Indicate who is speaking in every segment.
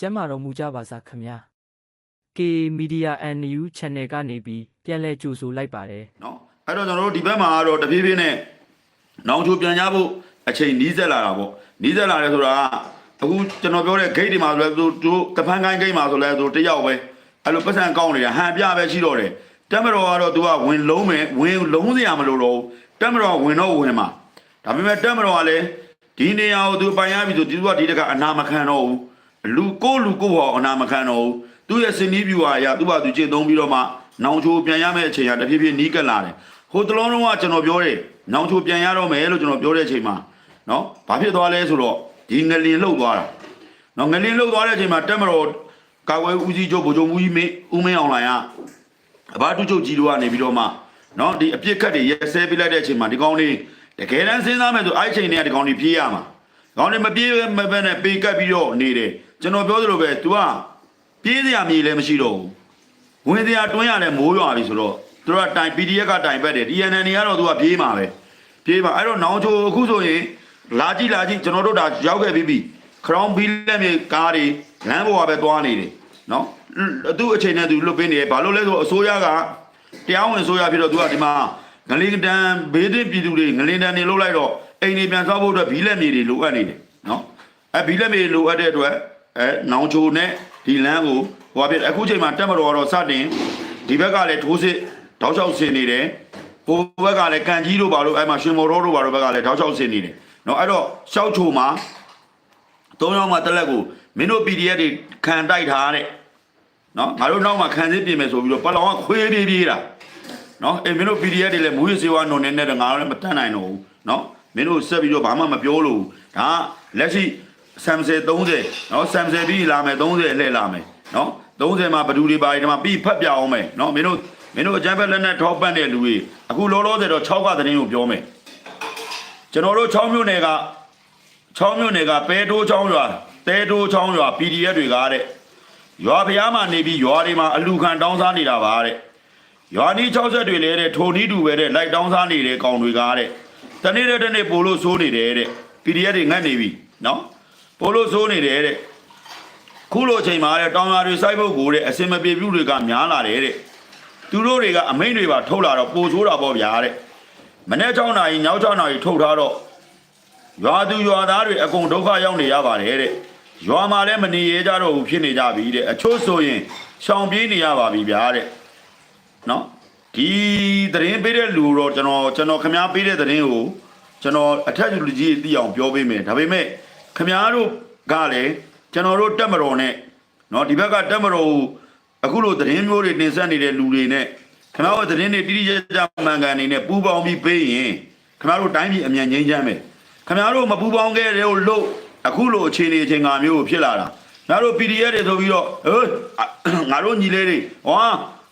Speaker 1: ကျမ်းမာတော်မူကြပါစားခင်ဗျာ K Media NU Channel ကနေပြီးပြန်လဲကြိုဆိုလိုက်ပါတယ်
Speaker 2: နော်အဲ့တော့ကျွန်တော်တို့ဒီဘက်မှာကတော့တဖြည်းဖြည်းနဲ့နောင်ချိုပြန်ကြဖို့အချိန်နီးစက်လာတာပေါ့နီးစက်လာတယ်ဆိုတာကအခုကျွန်တော်ပြောတဲ့ gate တွေမှာဆိုလဲသူတို့တဖန်ကိုင်း gate မှာဆိုလဲသူတယောက်ပဲအဲ့လိုပတ်စံကောင်းနေတာဟန်ပြပဲရှိတော့တယ်တက်မတော်ကတော့သူကဝင်လုံးမယ်ဝင်လုံးစရာမလိုတော့ဘူးတက်မတော်ဝင်တော့ဝင်မှာဒါပေမဲ့တက်မတော်ကလည်းဒီနေရာကိုသူပိုင်ရပြီဆိုသူကဒီတကအနာမခံတော့ဘူး လူကိုလူကိုဟောအနာမခံတော့ဘူးသူရဲ့စင်နီးပြူဟာအရသူ့ဘာသူကျင့်သုံးပြီးတော့မှနောင်ချိုပြန်ရမယ့်အချိန်ကတဖြည်းဖြည်းနီးကပ်လာတယ်ဟိုတလုံးလုံးကကျွန်တော်ပြောတယ်နောင်ချိုပြန်ရတော့မယ်လို့ကျွန်တော်ပြောတဲ့အချိန်မှာနော်ဘာဖြစ်သွားလဲဆိုတော့ဒီငလင်လှုပ်သွားတာနော်ငလင်လှုပ်သွားတဲ့အချိန်မှာတက်မတော်ကာကွယ်ဦးစီးချုပ်ဗိုလ်ချုပ်မူကြီးမင်းဦးမင်းအောင်လှိုင်ကအဘာတုချုပ်ကြီးတို့ကနေပြီးတော့မှနော်ဒီအပြစ်ခတ်တွေရဲဆဲပြလိုက်တဲ့အချိန်မှာဒီကောင်းလေးတကယ်တမ်းစဉ်းစားမယ်ဆိုအဲ့ဒီအချိန်တည်းကဒီကောင်းလေးပြေးရမှာဒီကောင်းလေးမပြေးမပဲနဲ့ပေကတ်ပြီးတော့နေတယ် ကျွန်တော်ပြောသလိုပဲ तू ကပြေးစရာမြေလည်းမရှိတော့ဘူးဝင်စရာတွန်းရတယ်မိုးရွာပြီဆိုတော့သူတို့ကတိုင် PDF ကတိုင်ပတ်တယ် DNN တွေကတော့ तू ကပြေးမှာပဲပြေးမှာအဲ့တော့နောင်ချိုအခုဆိုရင်လာကြည့်လာကြည့်ကျွန်တော်တို့ဒါရောက်ခဲ့ပြီးပြီခရောင်းဘီလက်မြေကားတွေလမ်းပေါ်ကပဲသွားနေတယ်နော်သူ့အချိန်နဲ့သူလွတ်ပေးနေတယ်ဘာလို့လဲဆိုတော့အစိုးရကတရားဝင်ဆိုရဖြစ်တော့သူကဒီမှာငလင်တန်ဘေးသင့်ပြည်သူတွေငလင်တန်နေလှုပ်လိုက်တော့အိမ်တွေပြန်ဆောက်ဖို့အတွက်ဘီလက်မြေတွေလိုအပ်နေတယ်နော်အဲဘီလက်မြေလိုအပ်တဲ့အတွက် အဲနောင်ချိုနဲ့ဒီလမ်းကိုဟိုအဖြစ်အခုချိန်မှာတက်မတော်ကတော့စတင်ဒီဘက်ကလည်းထိုးစစ်တောက်လျှောက်ဆင်နေတယ်ဟိုဘက်ကလည်းကန်ကြီးတို့ဘာလို့အဲမှာရှင်မော်တော်တို့ဘာလို့ဘက်ကလည်းတောက်လျှောက်ဆင်နေတယ်နော်အဲ့တော့ရှောက်ချိုမှာသုံးယောက်မှတက်လက်ကိုမင်းတို့ PDF တွေခံတိုက်ထားတဲ့နော်ငါတို့နောက်မှာခံစည်းပြင်မယ်ဆိုပြီးတော့ပလောင်ကခွေးပြေးပြေးတာနော်အေးမင်းတို့ PDF တွေလည်းမူရစေဝါနုံနေနဲ့တော့ငါတို့လည်းမတတ်နိုင်တော့ဘူးနော်မင်းတို့ဆက်ပြီးတော့ဘာမှမပြောလို့ဒါလက်ရှိ ဆမ်ဆယ်30နော်ဆမ်ဆယ်ပြီးလာမယ်30အလှည့်လာမယ်နော်30မှာဘဒူတွေပါဒီမှာပြီးဖတ်ပြအောင်မယ်နော်မင်းတို့မင်းတို့အကြမ်းဖက်လက်နဲ့ထောက်ပံ့တဲ့လူတွေအခုလောလောဆယ်တော့6ကသတင်းကိုပြောမယ်ကျွန်တော်တို့6မြို့နယ်က6မြို့နယ်ကပဲတိုးချောင်းရွာတဲတိုးချောင်းရွာ PDF တွေကတဲ့ရွာဖျားမှာနေပြီးရွာတွေမှာအလူခံတောင်းစားနေတာပါတဲ့ရွာနီး60တွေလဲတဲ့ထိုနီးတူပဲတဲ့လိုက်တောင်းစားနေတဲ့ကောင်တွေကတဲ့တနေ့တဲ့တနေ့ပိုလို့စိုးနေတယ်တဲ့ PDF တွေငတ်နေပြီနော် ပိုလို့စိုးနေတယ်တဲ့ခုလိုချိန်မှာတဲ့တောင်ယာတွေစိုက်ဖို့ကိုတဲ့အစင်မပြေပြုတွေကများလာတယ်တဲ့သူတို့တွေကအမိန့်တွေပါထုတ်လာတော့ပိုဆိုးတာပေါ့ဗျာတဲ့မနေ့6နာရီညောက်6နာရီထုတ်ထားတော့ရွာသူရွာသားတွေအကုန်ဒုက္ခရောက်နေရပါတယ်တဲ့ရွာမှာလည်းမနေရကြတော့ဘူးဖြစ်နေကြပြီတဲ့အချို့ဆိုရင်ရှောင်ပြေးနေရပါပြီဗျာတဲ့နော်ဒီသတင်းပေးတဲ့လူတော့ကျွန်တော်ကျွန်တော်ခမားပေးတဲ့သတင်းကိုကျွန်တော်အထက်လူကြီးသိအောင်ပြောပေးမယ်ဒါပေမဲ့ ခမားတို့ကလည်းကျွန်တော်တို့တက်မတော်နဲ့နော်ဒီဘက်ကတက်မတော်ကိုအခုလိုသတင်းမျိုးတွေတင်ဆက်နေတဲ့လူတွေနဲ့ခမားတို့သတင်းတွေတိတိကျကျမှန်ကန်နေနဲ့ပူပေါင်းပြီးပေးရင်ခမားတို့တိုင်းပြည်အမြန်ငြိမ်းချမ်းမယ်ခင်ဗျားတို့မပူပေါင်းခဲ့တဲ့လို့အခုလိုအခြေအနေအချိန်ငါမျိုးဖြစ်လာတာငါတို့ PDF တွေဆိုပြီးတော့ဟေးငါတို့ညီလေးတွေဟော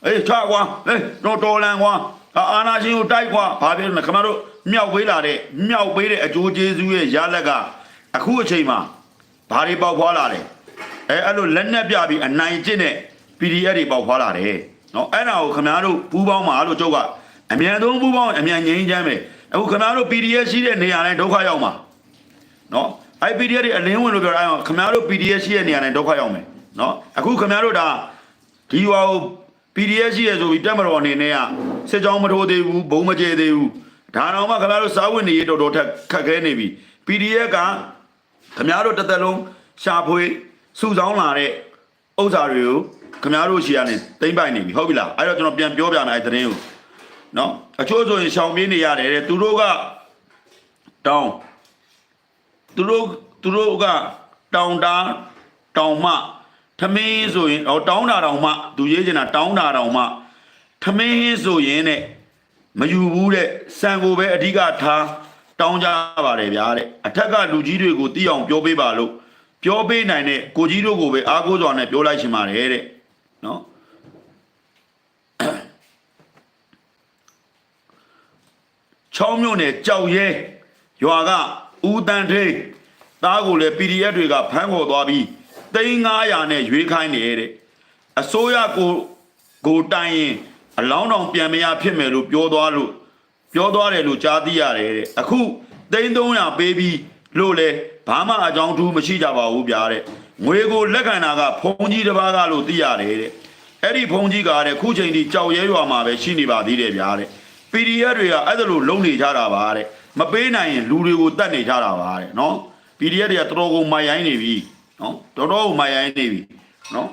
Speaker 2: အေးချကွာအေးတော့တော်လန်ကွာအာနာရှင်ကိုတိုက်ကွာဘာဖြစ်လဲခင်ဗျားတို့မြောက်ပေးလာတဲ့မြောက်ပေးတဲ့အကျိုးကျေးဇူးရဲ့ရလက်က အခုအချိန်မှာဘာတွေပေါက်ဖွာလာတယ်အဲအဲ့လိုလက်နက်ပြပြီးအနိုင်ကျင့်တဲ့ PDF တွေပေါက်ဖွာလာတယ်နော်အဲ့ဒါကိုခင်ဗျားတို့ပူပေါင်းမှာလို့ကျုပ်ကအမြန်ဆုံးပူပေါင်းအမြန်ငြိမ်းချမ်းမယ်အခုခင်ဗျားတို့ PDF ရှိတဲ့နေရာတိုင်းဒုက္ခရောက်မှာနော်အဲ့ PDF တွေအလင်းဝင်လို့ပြောတာအဲ့ခင်ဗျားတို့ PDF ရှိတဲ့နေရာနဲ့ဒုက္ခရောက်မယ်နော်အခုခင်ဗျားတို့ဒါဒီဟွာကို PDF ရှိရဆိုပြီးတက်မတော်အနေနဲ့ကစစ်ကြောင်းမထိုးသေးဘူးဘုံမကျဲသေးဘူးဒါတော့မှခင်ဗျားတို့စားဝင်နေရတော်တော်ထက်ခက်ခဲနေပြီ PDF က ခင်ဗျားတို့တစ်သက်လုံးရှာဖွေစုဆောင်းလာတဲ့ဥစ္စာတွေကိုခင်ဗျားတို့ရှီကနေတိမ့်ပိုင်နေပြီဟုတ်ပြီလားအဲ့တော့ကျွန်တော်ပြန်ပြောပြမယ်အဲ့သတင်းကိုနော်အချို့ဆိုရင်ရှောင်ပြေးနေရတယ်တဲ့သူတို့ကတောင်းသူတို့သူတို့ကတောင်တာတောင်မထမင်းဆိုရင်ဟောတောင်းတာတောင်မသူရေးချင်တာတောင်းတာတောင်မထမင်းဆိုရင်တဲ့မယူဘူးတဲ့စံကိုပဲအဓိကထား တောင်းကြပါတယ်ဗျာတဲ့အထက်ကလူကြီးတွေကိုသိအောင်ပြောပေးပါလို့ပြောပေးနိုင်တဲ့ကိုကြီးတို့ကိုပဲအားကိုးစွာနဲ့ပြောလိုက်ချင်ပါတယ်တဲ့နော်ချောင်းမြို့နယ်ကြောက်ရဲရွာကဦးတန်ထိန်သားကိုလည်း PDF တွေကဖမ်းခေါ်သွားပြီး3900နဲ့ရွေးခိုင်းနေတဲ့အစိုးရကိုကိုတိုင်ရင်အလောင်းတော်ပြန်မရဖြစ်မယ်လို့ပြောသွားလို့ ပြောသွားတယ်လို့ကြားသိရတယ်တဲ့အခု3300ပေးပြီးလို့လဲဘာမှအကြောင်းထူးမရှိကြပါဘူးဗျာတဲ့ငွေကိုလက်ခံတာကဖုန်ကြီးတစ်ပါးကလို့သိရတယ်တဲ့အဲ့ဒီဖုန်ကြီးကတဲ့ခုချိန်ထိကြောက်ရဲရွာမှာပဲရှိနေပါသေးတယ်ဗျာတဲ့ PDF တွေကအဲ့ဒါလို့လုံနေကြတာပါတဲ့မပေးနိုင်ရင်လူတွေကိုတတ်နေကြတာပါတဲ့နော် PDF တွေကတော်တော်ကိုမိုင်ရိုင်းနေပြီနော်တော်တော်ကိုမိုင်ရိုင်းနေပြီနော်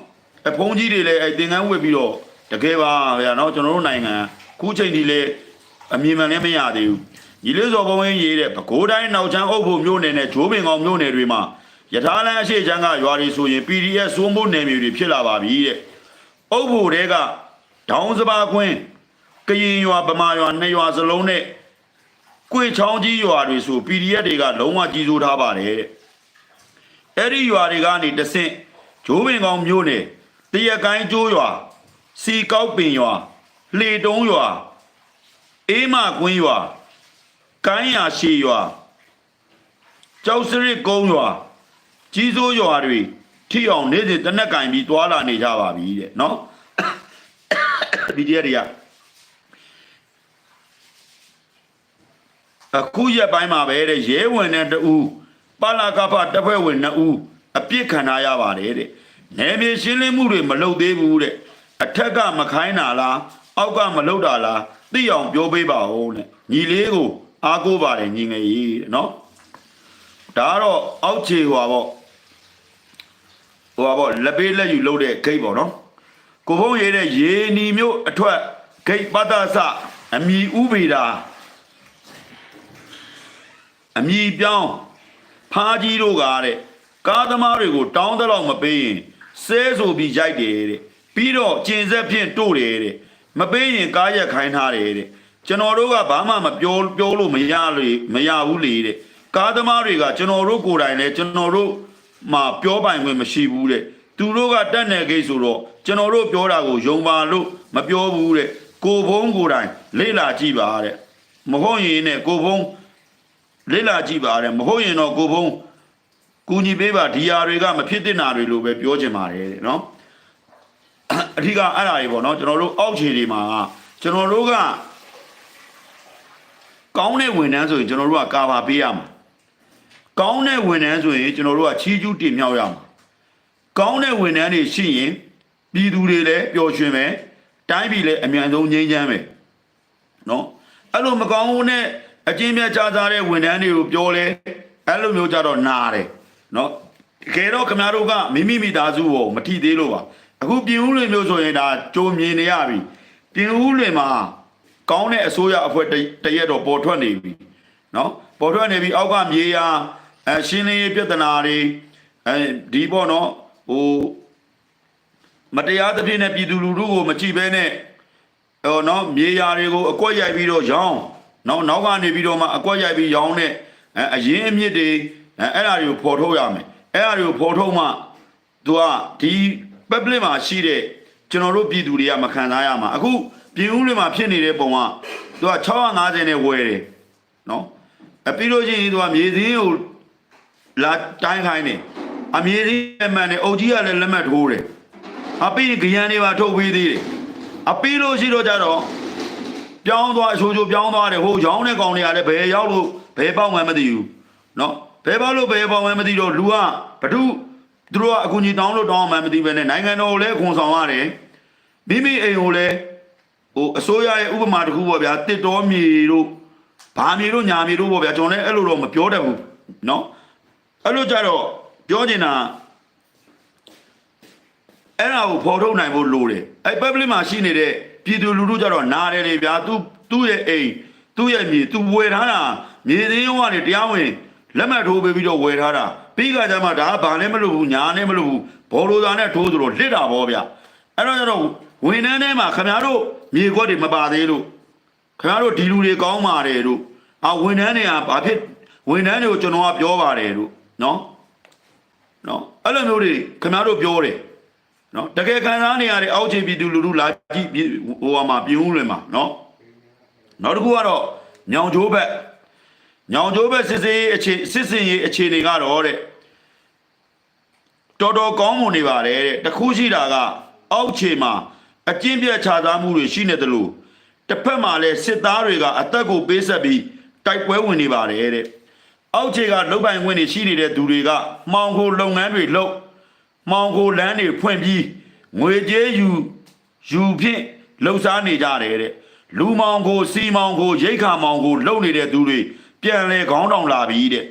Speaker 2: အဖုန်ကြီးတွေလည်းအဲ့သင်္ကန်းဝတ်ပြီးတော့တကယ်ပါဗျာနော်ကျွန်တော်တို့နိုင်ငံခုချိန်ထိလည်း အမြင်မှန်လည်းမရသေးဘူးညီလေးစော်ဘုံရင်းရေးတဲ့ပဲခူးတိုင်းနောက်ချမ်းအုပ်ဖို့မြို့နယ်နဲ့ဂျိုးပင်ကောင်မြို့နယ်တွေမှာယထာလန်အရှိချမ်းကရွာတွေဆိုရင် PDF စိုးမိုးနယ်မြေတွေဖြစ်လာပါပြီတဲ့အုပ်ဖို့တဲကဒေါင်းစပါခွင်းကရင်ရွာဗမာရွာနှစ်ရွာစလုံးနဲ့ကွေချောင်းကြီးရွာတွေဆို PDF တွေကလုံးဝကြီးစိုးထားပါတယ်တဲ့အဲ့ဒီရွာတွေကနေတဆင့်ဂျိုးပင်ကောင်မြို့နယ်တရကိုင်းကျိုးရွာစီကောက်ပင်ရွာလှေတုံးရွာ အေးမကွင်းရွာကိုင်းရရှည်ရွာကျောက်စရစ်ကုန်းရွာကြီးစိုးရွာတွေထိအောင်နေ့စဉ်တနက်ကင်ပြီးတွာလာနေကြပါပြီတဲ့နော်ဒီတည်းတွေကအခုရက်ပိုင်းမှာပဲတဲ့ရဲဝင်တဲ့တူပါလာကဖတပ်ဖွဲ့ဝင်2ဦးအပြစ်ခံထားရပါတယ်တဲ့နယ်မြေရှင်းလင်းမှုတွေမလုပ်သေးဘူးတဲ့အထက်ကမခိုင်းတာလား အောက်ကမလုပ်တာလားသိအောင်ပြောပေးပါဦးတဲ့ညီလေးကိုအားကိုးပါတယ်ညီငယ်ကြီးတဲ့နော်ဒါကတော့အောက်ခြေဟွာပေါ့ဟွာပေါ့လက်ပေးလက်ယူလုပ်တဲ့ဂိတ်ပေါ့နော်ကိုဖုံးရေးတဲ့ရေနီမျိုးအထွက်ဂိတ်ပတ္တဆအမီဥပေတာအမီပြောင်းဖားကြီးတို့ကတဲ့ကားသမားတွေကိုတောင်းတလောက်မပေးရင်ဆဲဆိုပြီးရိုက်တယ်တဲ့ပြီးတော့ကျင်ဆက်ဖြင့်တို့တယ်တဲ့ မပေးရင်ကားရက်ခိုင်းထားတယ်တဲ့ကျွန်တော်တို့ကဘာမှမပြောပြောလို့မရလေမရဘူးလေတဲ့ကားသမားတွေကကျွန်တော်တို့ကိုယ်တိုင်လည်းကျွန်တော်တို့မှပြောပိုင်ခွင့်မရှိဘူးတဲ့သူတို့ကတက်နေကိဆိုတော့ကျွန်တော်တို့ပြောတာကိုယုံပါလို့မပြောဘူးတဲ့ကိုဖုံးကိုယ်တိုင်လေ့လာကြည့်ပါတဲ့မဟုတ်ရင်နဲ့ကိုဖုံးလေ့လာကြည့်ပါတဲ့မဟုတ်ရင်တော့ကိုဖုံးကူညီပေးပါဒီယာတွေကမဖြစ်တင်တာတွေလို့ပဲပြောချင်ပါတယ်တဲ့နော် အထူးကအဲ့ဒါတွေပေါ့နော်ကျွန်တော်တို့အောက်ခြေတွေမှာကျွန်တော်တို့ကကောင်းတဲ့ဝန်ထမ်းဆိုရင်ကျွန်တော်တို့ကကာဗာပေးရမှာကောင်းတဲ့ဝန်ထမ်းဆိုရင်ကျွန်တော်တို့ကချီးကျူးတင်မြှောက်ရမှာကောင်းတဲ့ဝန်ထမ်းတွေရှိရင်ပြည်သူတွေလည်းပျော်ရွှင်မယ်တိုင်းပြည်လည်းအမြန်ဆုံးငြိမ်းချမ်းမယ်နော်အဲ့လိုမကောင်းဘူးနဲ့အကျဉ်းပြကြားစားတဲ့ဝန်ထမ်းတွေကိုပြောလဲအဲ့လိုမျိုးကြတော့နာတယ်နော်တကယ်တော့ခင်ဗျားတို့ကမိမိမိသားစုကိုမထိသေးလို့ပါ အခုပြင်ဦးလွင်မျိုးဆိုရင်ဒါကြိုမြင်နေရပြီပြင်ဦးလွင်မှာကောင်းတဲ့အစိုးရအဖွဲ့တတရက်တော့ပေါ်ထွက်နေပြီနော်ပေါ်ထွက်နေပြီအောက်ကမြေယာအရှင်းလင်းရေးပြဿနာတွေအဲဒီပေါ့နော်ဟိုမတရားသဖြင့်နဲ့ပြည်သူလူထုကိုမကြည့်ဘဲနဲ့ဟိုနော်မြေယာတွေကိုအကွက်ရိုက်ပြီးတော့ရောင်းနောက်နောက်ကနေပြီးတော့မှအကွက်ရိုက်ပြီးရောင်းတဲ့အဲအရင်အမြစ်တွေအဲအဲ့ဒါတွေကိုဖော်ထုတ်ရမယ်အဲ့ဒါတွေကိုဖော်ထုတ်မှသူကဒီ public မှာရှိတဲ့ကျွန်တော်တို့ပြည်သူတွေကမခံစားရမှာအခုပြည်ဦးတွေမှာဖြစ်နေတဲ့ပုံကသူက650နဲ့ဝယ်တယ်နော်အပြီးလို့ချင်းသူကမြေစင်းကိုလာတိုင်းခိုင်းတယ်အမြေစင်းအမှန်နဲ့အုပ်ကြီးကလည်းလက်မှတ်ထိုးတယ်အပြီးရင်ကြံနေပါထုတ်ပေးသေးတယ်အပြီးလို့ရှိတော့ကြတော့ပြောင်းသွားအချိုးချိုးပြောင်းသွားတယ်ဟိုရောင်းတဲ့ကောင်တွေကလည်းဘယ်ရောက်လို့ဘယ်ပေါက်မှန်းမသိဘူးနော်ဘယ်ပေါက်လို့ဘယ်ပေါက်မှန်းမသိတော့လူကဘဒု သူတို့ကအကူကြီးတောင်းလို့တောင်းမှန်းမသိပဲနဲ့နိုင်ငံတော်ကိုလည်းခွန်ဆောင်ရတယ်မိမိအိမ်ကိုလည်းဟိုအစိုးရရဲ့ဥပမာတစ်ခုပေါ့ဗျာတစ်တော်မြေတို့ဘာမြေတို့ညာမြေတို့ပေါ့ဗျာကျွန်တော်လည်းအဲ့လိုတော့မပြောတတ်ဘူးနော်အဲ့လိုကြတော့ပြောချင်တာအဲ့ဒါကိုဖော်ထုတ်နိုင်ဖို့လိုတယ်အဲ့ public မှာရှိနေတဲ့ပြည်သူလူထုကြတော့နားတယ်လေဗျာသူသူ့ရဲ့အိမ်သူ့ရဲ့မြေသူဝယ်ထားတာမြေသေးရုံကနေတရားဝင်လက်မှတ်ထိုးပေးပြီးတော့ဝယ်ထားတာ ပြီးကကြမှာဒါကဘာလည်းမလုပ်ဘူးညာလည်းမလုပ်ဘူးဘော်လိုသာနဲ့ထိုးသလိုလစ်တာပေါ့ဗျာအဲ့တော့ကျတော့ဝန်ထမ်းထဲမှာခင်ဗျားတို့မြေခွက်တွေမပါသေးလို့ခင်ဗျားတို့ဒီလူတွေကောင်းပါတယ်လို့အာဝန်ထမ်းတွေကဘာဖြစ်ဝန်ထမ်းတွေကိုကျွန်တော်ကပြောပါတယ်လို့နော်နော်အဲ့လိုမျိုးတွေခင်ဗျားတို့ပြောတယ်နော်တကယ်ခံစားနေရတဲ့အောက်ခြေပြည်သူလူထုလာကြည့်ပြည်ဟိုဟာမှာပြင်းဦးလွင်မှာနော်နောက်တစ်ခုကတော့ညောင်ကျိုးဘက် ညောင်ကျိုးဘက်စစ်စေးအခြေစစ်စင်ရေးအခြေအနေကတော့တဲ့တော်တော်ကောင်းမွန်နေပါတယ်တဲ့တခုရှိတာက အောက်ခြေမှာအကျင့်ပြတ်ခြားသားမှုတွေရှိနေတယ်လို့တစ်ဖက်မှာလည်းစစ်သားတွေကအသက်ကိုပေးဆက်ပြီးတိုက်ပွဲဝင်နေပါတယ်တဲ့အောက်ခြေကလုတ်ပိုင်ခွင့်တွေရှိနေတဲ့သူတွေကမှောင်ခိုလုပ်ငန်းတွေလုပ်မှောင်ခိုလန်းတွေဖွင့်ပြီးငွေကြေးယူယူဖြင့်လှုပ်ရှားနေကြတယ်တဲ့လူမောင်ကိုစီမောင်ကိုရိတ်ခါမောင်ကိုလှုပ်နေတဲ့သူတွေ ပြန်လဲခေါင်းတောင်လာပြီတဲ့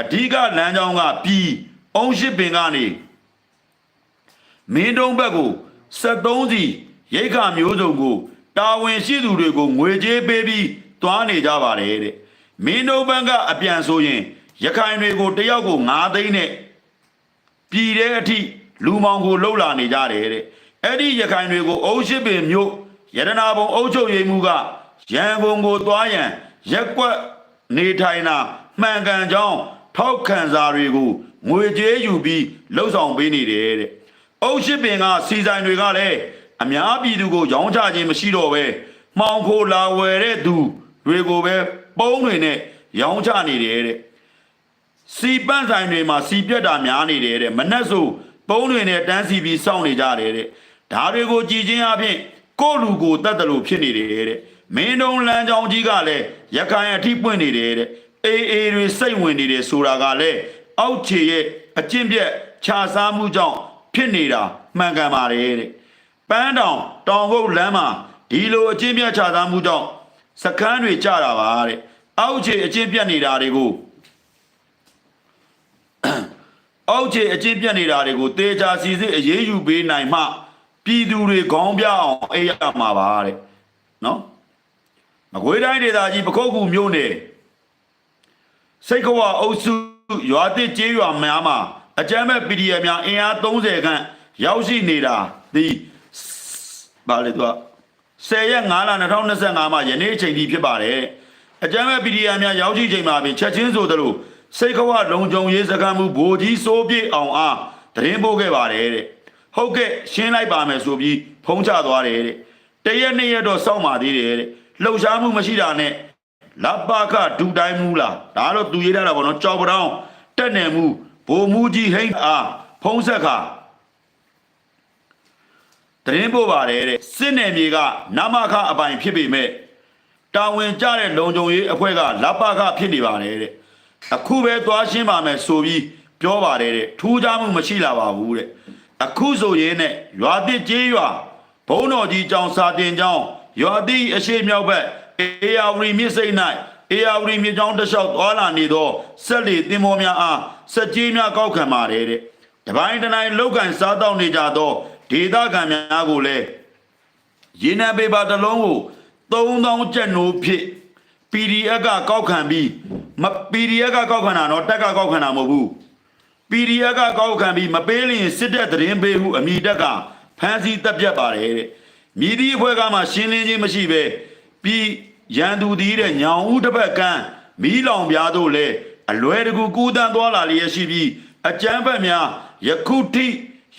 Speaker 2: အဓိကလမ်းကြောင်းကပြီးအုံရှိပင်ကနေမင်းတုံးဘက်ကို73စီရိတ်ခမျိုးစုံကိုတာဝန်ရှိသူတွေကိုငွေကြေးပေးပြီးသွားနေကြပါတယ်တဲ့မင်းတုံးဘက်ကအပြန်ဆိုရင်ရခိုင်တွေကိုတယောက်ကို9သိန်းနဲ့ပြည်တဲ့အထိလူမောင်ကိုလှုပ်လာနေကြတယ်တဲ့အဲ့ဒီရခိုင်တွေကိုအုပ်ရှိပင်မြို့ရတနာဘုံအုပ်ချုပ်ရေးမှုကရန်ကုန်ကိုသွားရန်ရက်ကွက် နေထိုင်တာမှန်ကန်ကြောင်းထောက်ခံစာတွေကိုငွေကြေးယူပြီးလှုပ်ဆောင်ပေးနေတယ်တဲ့အုပ်ရှိပင်ကစီဆိုင်တွေကလည်းအများပြည်သူကိုရောင်းချခြင်းမရှိတော့ပဲမှောင်ခိုလာဝယ်တဲ့သူတွေကိုပဲပုံးတွေနဲ့ရောင်းချနေတယ်တဲ့စီပန့်ဆိုင်တွေမှာစီပြက်တာများနေတယ်တဲ့မနှက်ဆိုပုံးတွေနဲ့တန်းစီပြီးစောင့်နေကြတယ်တဲ့ဒါတွေကိုကြည်ချင်းအပြင်ကိုယ့်လူကိုတတ်တယ်လို့ဖြစ်နေတယ်တဲ့ မင်းတုံးလမ်းကြောင်းကြီးကလည်းရခိုင်အထိပွင့်နေတယ်တဲ့အေးအေးတွေစိတ်ဝင်နေတယ်ဆိုတာကလည်းအောက်ခြေရဲ့အကျင့်ပြက်ခြာစားမှုကြောင့်ဖြစ်နေတာမှန်ကန်ပါတယ်တဲ့ပန်းတောင်တောင်ဟုတ်လမ်းမှာဒီလိုအချင်းပြတ်ချသားမှုကြောင့်စကန်းတွေကြတာပါတဲ့အောက်ခြေအချင်းပြတ်နေတာတွေကိုအောက်ခြေအချင်းပြတ်နေတာတွေကိုတေချာစီစစ်အရေးယူပေးနိုင်မှပြည်သူတွေခေါင်းပြအောင်အေးရမှာပါတဲ့နော် မကွေးတိုင်းဒေသကြီးပခုတ်ကူမြို့နယ်စိတ်ခွာအုပ်စုရွာတစ်ကျေးရွာများမှာအကြမ်းမဲ့ PDF များအင်အား30ခန့်ရောက်ရှိနေတာဒီဘာလဲသူက10ရက်5လ2025မှာယနေ့အချိန်ထိဖြစ်ပါတယ်အကြမ်းမဲ့ PDF များရောက်ရှိချိန်မှာပင်ချက်ချင်းဆိုသလိုစိတ်ခွာလုံခြုံရေးစခန်းမှုဗိုလ်ကြီးစိုးပြေအောင်အားတရင်ပို့ခဲ့ပါတယ်တဲ့ဟုတ်ကဲ့ရှင်းလိုက်ပါမယ်ဆိုပြီးဖုံးချသွားတယ်တဲ့တရက်နှစ်ရက်တော့စောင့်ပါသေးတယ်တဲ့ လှုပ်ရှားမှုမရှိတာနဲ့လပခဒူတိုင်းမူလားဒါတော့သူရေးထားတာပေါ့နော်ကြောက်ပတောင်းတက်နယ်မှုဘိုလ်မူကြီးဟိန်းအားဖုံးဆက်ခါတရင်ပို့ပါတယ်တဲ့စစ်နယ်မြေကနမခအပိုင်ဖြစ်ပေမဲ့တာဝန်ကျတဲ့လုံခြုံရေးအဖွဲ့ကလပခဖြစ်နေပါတယ်တဲ့အခုပဲသွားရှင်းပါမယ်ဆိုပြီးပြောပါတယ်တဲ့ထူးခြားမှုမရှိလာပါဘူးတဲ့အခုဆိုရင်နဲ့ရွာတစ်ကျေးရွာဘုံတော်ကြီးကျောင်းစာတင်ကျောင်း ရွာတိအရှိမြောက်ဘက်အေယာဝရီမြစ်စိတ်၌အေယာဝရီမြစ်ကြောင်းတစ်လျှောက်သွားလာနေသောဆက်လေတင်မောများအားစက်ကြီးများကောက်ခံပါတယ်တဲ့တပိုင်းတနိုင်လောက်ကန်စားတော့နေကြသောဒေသခံများကိုလည်းရင်းနှံပေးပါတစ်လုံးကို3000ကျပ်နိုးဖြစ် PDF ကကောက်ခံပြီးမ PDF ကကောက်ခံတာတော့တက်ကကောက်ခံတာမဟုတ်ဘူး PDF ကကောက်ခံပြီးမပေးလျင်စစ်တပ်သတင်းပေးဟုအမိတက်ကဖမ်းဆီးတပ်ပြတ်ပါတယ်တဲ့ မြည်သည့်အဖွဲ့ကမှရှင်းလင်းခြင်းမရှိပဲပြီးရန်သူသည်တဲ့ညောင်ဦးတစ်ဖက်ကန်းမီးလောင်ပြားတို့လဲအလွယ်တကူကူးတန်းသွားလာလျက်ရှိပြီးအကြမ်းဖက်များယခုထိ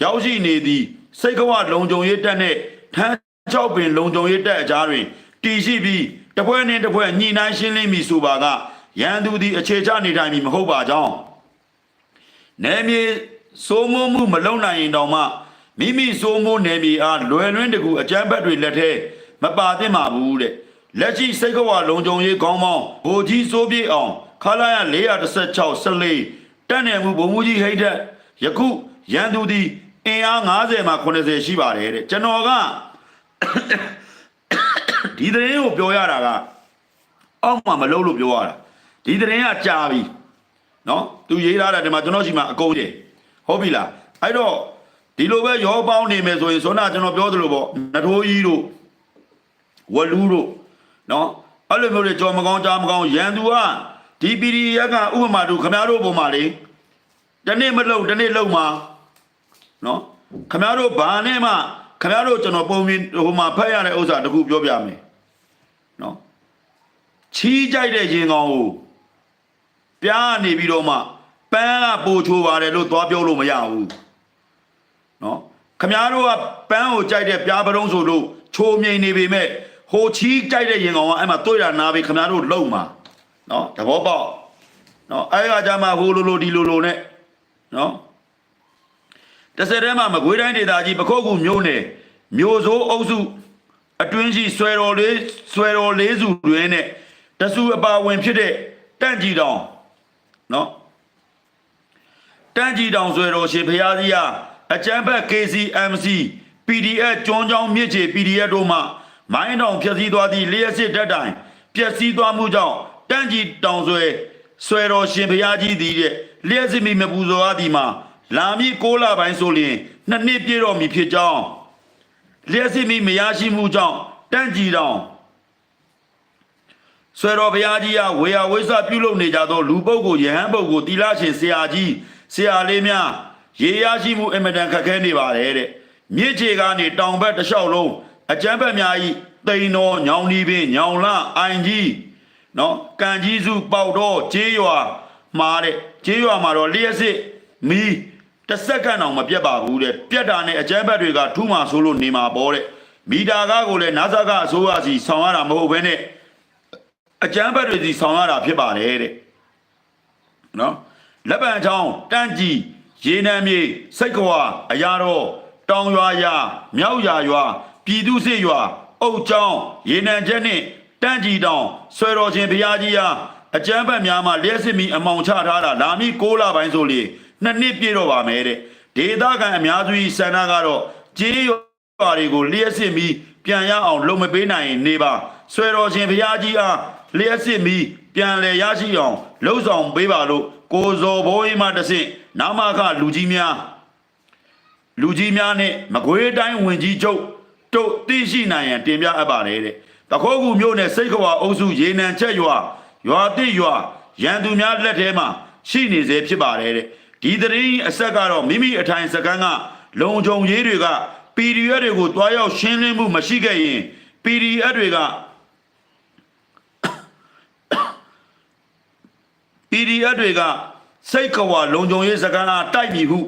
Speaker 2: ရောက်ရှိနေသည့်စိတ်ကဝလုံခြုံရေးတပ်နှင့်ထမ်းချောက်ပင်လုံခြုံရေးတပ်အကြားတွင်တည်ရှိပြီးတစ်ဖွဲ့နှင့်တစ်ဖွဲ့ညှိနှိုင်းရှင်းလင်းမိဆိုပါကရန်သူသည်အခြေချနေထိုင်မည်မဟုတ်ပါကြောင်းနယ်မြေစိုးမိုးမှုမလုံနိုင်ရင်တောင်မှ မိမိစိုးမိုးနယ်မြေအားလွယ်လွင်းတကူအကြမ်းဖက်တွေလက်ထဲမပါသင့်ပါဘူးတဲ့လက်ရှိစိတ်ကဝလုံခြုံရေးကောင်းပေါင်းဗိုလ်ကြီးစိုးပြေအောင်ခလာရ416 14တက်နယ်မှုဗိုလ်မှူးကြီးဟိတ်တဲ့ယခုရန်သူသည်အင်အား90မှ80ရှိပါတယ်တဲ့ကျွန်တော်ကဒီသတင်းကိုပြောရတာကအောက်မှာမလုပ်လို့ပြောရတာဒီသတင်းကကြာပြီနော်သူရေးထားတာဒီမှာကျွန်တော်ရှိမှအကုန်ကြီးဟုတ်ပြီလားအဲ့တော့ ဒီလိုပဲရောပေါင်းနေမယ်ဆိုရင်ဇောနာကျွန်တော်ပြောသလိုပေါ့နထိုးကြီးတို့ဝလူတို့နော်အဲ့လိုမျိုးတွေကြော်မကောင်းကြားမကောင်းရန်သူကဒီပီဒီရက်ကဥပမာတို့ခမားတို့ပုံမှာလေတနေ့မလုံတနေ့လုံမှာနော်ခမားတို့ဘာနဲ့မှခမားတို့ကျွန်တော်ပုံမြင်ဟိုမှာဖတ်ရတဲ့ဥစ္စာတခုပြောပြမယ်နော်ချီးကြိုက်တဲ့ရင်ကောင်ကိုပြားနေပြီးတော့မှပန်းကပိုချိုးပါတယ်လို့သွားပြောလို့မရဘူး နော်ခမားတို့ကပန်းကိုကြိုက်တဲ့ပြားပတုံးဆိုလို့ချိုးမြိန်နေပေမဲ့ဟိုချီးကြိုက်တဲ့ရင်ကောင်ကအဲ့မှာတွေ့တာနားပြီးခမားတို့လုံမှာနော်သဘောပေါက်နော်အဲ့ကကြမှာဟိုလိုလိုဒီလိုလိုနဲ့နော်တစ်ဆက်တည်းမှာမကွေးတိုင်းဒေသကြီးပခုတ်ကူမြို့နယ်မြို့စိုးအုပ်စုအတွင်းရှိဆွဲတော်လေးဆွဲတော်လေးစုတွင်နဲ့တဆူအပါဝင်ဖြစ်တဲ့တန့်ကြီးတောင်နော်တန်းကြီးတောင်ဆွဲတော်ရှင်ဖရာကြီးဟာ အကြမ်းဖက် KCMC PDF ကျွန်းချောင်းမြစ်ချေ PDF တို့မှမိုင်းတောင်ဖျက်ဆီးသွားသည့်လျှက်စစ်တပ်တိုင်ပျက်စီးသွားမှုကြောင့်တန့်ကြီးတောင်ဆွဲဆွဲတော်ရှင်ဘုရားကြီးသည်တဲ့လျှက်စစ်မိမပူဇော်အပ်သည်မှာလာမည့်6လပိုင်းဆိုလျင်နှစ်နှစ်ပြည့်တော်မူဖြစ်ကြောင်းလျှက်စစ်မိမရရှိမှုကြောင့်တန့်ကြီးတောင်ဆွေတော်ဘုရားကြီးကဝေယဝိဆပြုလုပ်နေကြသောလူပုဂ္ဂိုလ်ယဟန်ပုဂ္ဂိုလ်တီလာရှင်ဆရာကြီးဆရာလေးများ ရေရရှိမှုအင်မတန်ခက်ခဲနေပါတယ်တဲ့မြစ်ချေကနေတောင်ဘက်တစ်လျှောက်လုံးအကျမ်းဘက်များဤတိန်တော်ညောင်ဒီပင်ညောင်လအိုင်ကြီးနော်ကံကြီးစုပေါတော့ကျေးရွာမှာတဲ့ကျေးရွာမှာတော့လျှက်စစ်မီးတစ်စက္ကန့်တောင်မပြတ်ပါဘူးတဲ့ပြတ်တာနဲ့အကျမ်းဘက်တွေကထူးမှဆိုလို့နေမှာပေါ့တဲ့မီတာကားကိုလည်းနာဇာကအစိုးရစီဆောင်ရတာမဟုတ်ဘဲနဲ့အကျမ်းဘက်တွေစီဆောင်ရတာဖြစ်ပါတယ်တဲ့နော်လက်ပံချောင်းတန်းကြီး ရေနံမြေစိတ်ကွာအရာတော်တောင်ရွာယာမြောက်ယာရွာပြည်သူစစ်ရွာအုတ်ချောင်းရေနံချက်နှင့်တန်းကြီးတောင်ဆွဲတော်ရှင်ဘုရားကြီးဟာအကျမ်းဘက်များမှလျှက်စစ်မီအမောင်ချထားတာလာမီ6လပိုင်းဆိုလေနှစ်နှစ်ပြည့်တော့ပါမယ်တဲ့ဒေသခံအများစု၏ဆန္ဒကတော့ကြေးရွာပါတွေကိုလျှက်စစ်မီပြန်ရအောင်လုံမပေးနိုင်ရင်နေပါဆွေတော်ရှင်ဘုရားကြီးအားလျှက်စစ်မီပြန်လည်ရရှိအောင်လှုပ်ဆောင်ပေးပါလို့ကိုဇော်ဘိုးအိမ်မှတဆင့် နာမခလူကြီးများလူကြီးများနဲ့မကွေးတိုင်းဝင်ကြီးချုပ်တို့သိရှိနိုင်ရန်တင်ပြအပ်ပါတယ်တဲ့တခိုးကူမြို့နယ်စိတ်ခွာအုပ်စုရေနံချက်ရွာရွာတိရွာရန်သူများလက်ထဲမှာရှိနေစေဖြစ်ပါတယ်တဲ့ဒီသတင်းအဆက်ကတော့မိမိအထိုင်စကန်းကလုံခြုံရေးတွေက PDF တွေကိုတွားရောက်ရှင်းလင်းမှုမရှိခဲ့ရင် PDF တွေက PDF တွေက စိတ်ကွာလုံခြုံရေးစကားအားတိုက်ပြီဟု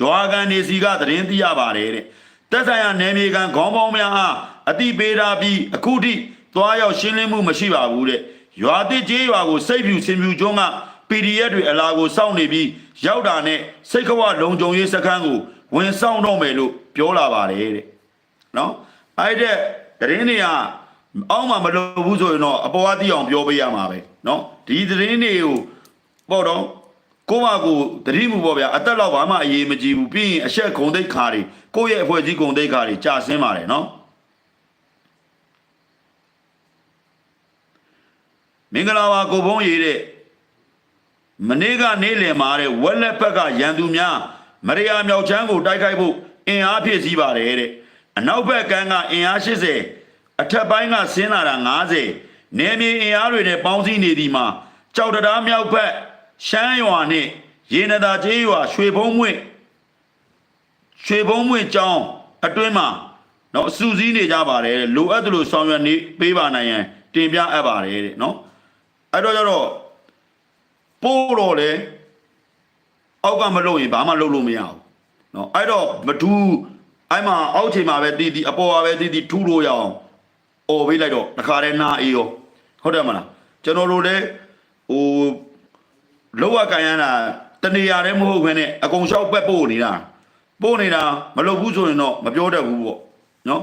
Speaker 2: ရွာကန်နေစီကသတင်းသိရပါတယ်တဲ့တက်ဆိုင်ရာနယ်မြေကန်ခေါင်းပေါင်းများအားအတိပေးထားပြီးအခုထိသွားရောက်ရှင်းလင်းမှုမရှိပါဘူးတဲ့ရွာတစ်ကျေးရွာကိုစိတ်ဖြူစင်ဖြူကျွန်းက PDF တွေအလာကိုစောင့်နေပြီးရောက်တာနဲ့စိတ်ကွာလုံခြုံရေးစခန်းကိုဝင်ဆောင်တော့မယ်လို့ပြောလာပါတယ်တဲ့နော်အဲ့တဲ့သတင်းတွေကအောက်မှာမလုပ်ဘူးဆိုရင်တော့အပေါ်အသိအောင်ပြောပေးရမှာပဲနော်ဒီသတင်းတွေကိုပေါ့တော့ ကိုမကိုတတိမှုပေါ့ဗျာအသက်တော့ဘာမှအရေးမကြီးဘူးပြီးရင်အဆက်ဂုံတိတ်ခါတွေကိုယ့်ရဲ့အဖွဲ့ကြီးဂုံတိတ်ခါတွေကြာဆင်းပါတယ်နော်မင်္ဂလာပါကိုဘုန်းရေးတဲ့မနေ့ကနေ့လယ်မှာတဲ့ဝက်လက်ဘက်ကရန်သူများမရယာမြောက်ချမ်းကိုတိုက်ခိုက်ဖို့အင်အားဖြည့်စည်းပါတယ်တဲ့အနောက်ဘက်ကန်းကအင်အား80အထက်ပိုင်းကဆင်းလာတာ90နယ်မြေအင်အားတွေနဲ့ပေါင်းစည်းနေသည်မှာကြောက်တရားမြောက်ဘက် ရှမ်းရွာနှင့်ရေနသာကျေးရွာရွှေဘုံမွေ့ရွှေဘုံမွေ့ကျောင်းအတွင်းမှာနော်အစူးစီးနေကြပါတယ်လိုအပ်သလိုဆောင်ရွက်နေပေးပါနိုင်ရန်တင်ပြအပ်ပါတယ်တဲ့နော်အဲ့တော့ကျတော့ပို့တော့လေအောက်ကမလုပ်ရင်ဘာမှလုပ်လို့မရဘူးနော်အဲ့တော့မဒူးအဲ့မှာအောက်ချိန်မှာပဲတီးတီးအပေါ်ပါပဲတီးတီးထူလို့ရအောင်អော်ပေးလိုက်တော့တခါတည်းနာအေးရောဟုတ်တယ်မလားကျွန်တော်တို့လည်းဟို လောကကန်ရတာတနေရာတည်းမဟုတ်ဘဲနဲ့အကုန်လျှောက်ပက်ပို့နေတာပို့နေတာမလုပ်ဘူးဆိုရင်တော့မပြောတတ်ဘူးပေါ့နော်